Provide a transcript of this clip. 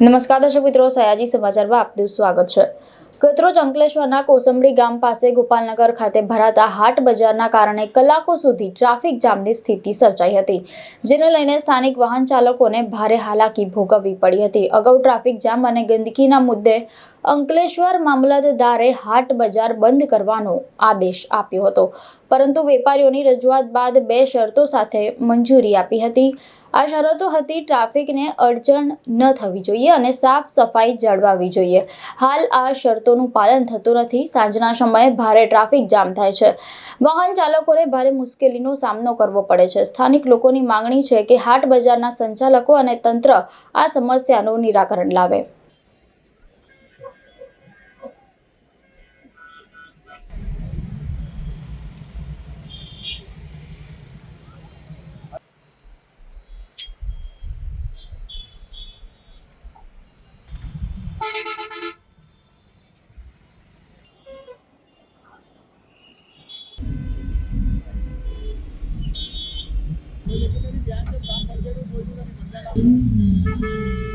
નમસ્કાર દર્શક મિત્રો, સયાજી સમાચારમાં આપનું સ્વાગત છે. ગતરોજ અંકલેશ્વરના કોસંબડી ગામ પાસે ગોપાલનગર ખાતે ભરાતા હાટ બજારના કારણે કલાકો સુધી ટ્રાફિક જામની સ્થિતિ સર્જાઈ હતી, જેને લઈને સ્થાનિક વાહન ચાલકોને ભારે હાલાકી ભોગવવી પડી હતી. અગાઉ ટ્રાફિક જામ અને ગંદકીના મુદ્દે અંકલેશ્વર મામલતદારે હાટ બજાર બંધ કરવાનો આદેશ આપ્યો હતો. પરંતુ વેપારીઓની રજૂઆત બાદ બે શરતો સાથે મંજૂરી આપી હતી. આ શરતો હતી ટ્રાફિકને અડચણ ન થવી જોઈએ અને સાફ સફાઈ જળવાવી જોઈએ. હાલ આ શરતોનું પાલન થતું નથી. સાંજના સમયે ભારે ટ્રાફિક જામ થાય છે. વાહન ચાલકોને ભારે મુશ્કેલીનો સામનો કરવો પડે છે. સ્થાનિક લોકોની માંગણી છે કે હાટ બજારના સંચાલકો અને તંત્ર આ સમસ્યાનું નિરાકરણ લાવે. એ લોકોને ધ્યાન તો કામ પડશે કોઈ મજા